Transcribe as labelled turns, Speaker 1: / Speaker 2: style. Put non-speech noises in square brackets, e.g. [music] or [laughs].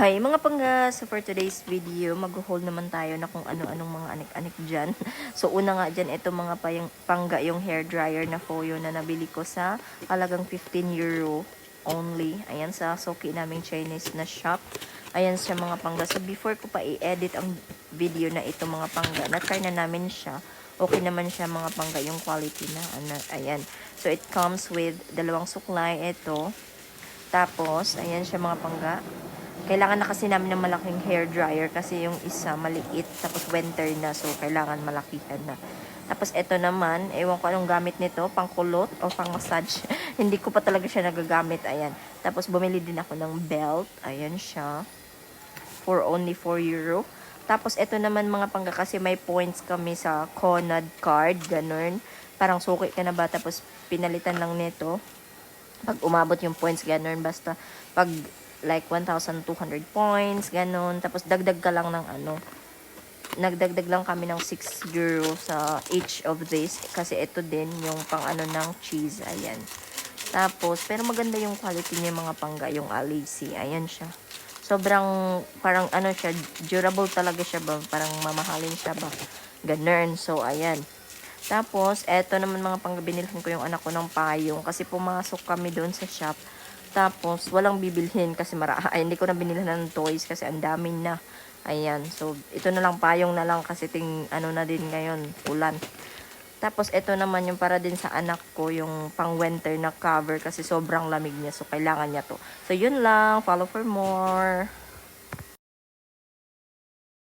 Speaker 1: Hi mga pangga! So for today's video, mag-haul naman tayo na kung ano-anong mga anik-anik dyan. [laughs] So una nga dyan, ito mga payang, pangga yung hair dryer na Foyo na nabili ko sa halagang 15 euro only. Ayan sa Soki naming Chinese na shop. Ayan siya mga pangga. So before ko pa i-edit ang video na ito mga pangga, na-try na namin siya. Okay naman siya mga pangga yung quality na. Ano, ayan. So it comes with dalawang suklay. Ito. Tapos, ayan siya mga pangga. Kailangan na kasi namin ng malaking hair dryer kasi yung isa maliit tapos winter na so kailangan malakihan na. Tapos ito naman, ewan ko anong gamit nito, pangkulot o pang massage. [laughs] Hindi ko pa talaga siya nagagamit, ayan. Tapos bumili din ako ng belt, ayan siya. For only 4 euro. Tapos ito naman mga pangga kasi may points kami sa Conad card, ganun. Parang suki ka na ba tapos pinalitan lang nito. Pag umabot yung points, ganun. Basta pag like 1,200 points, ganun. Tapos dagdag ka lang ng ano, nagdagdag lang kami ng 6 euro sa each of this. Kasi ito din yung pang ano ng cheese, ayan. Tapos, pero maganda yung quality niya mga pangga, yung Alici. Ayan siya. Sobrang, parang ano siya, durable talaga siya ba? Parang mamahalin siya ba? Ganun. So, ayan. Tapos, eto naman mga pangga, binilhan ko yung anak ko ng payong. Kasi pumasok kami doon sa shop. Tapos, walang bibilhin kasi mara [laughs] ay, hindi ko na binilhan ng toys kasi ang dami na. Ayan. So, ito na lang payong na lang kasi ting ano na din ngayon, ulan. Tapos, ito naman yung para din sa anak ko, yung pang winter na cover kasi sobrang lamig niya. So, kailangan niya to. So, yun lang. Follow for more.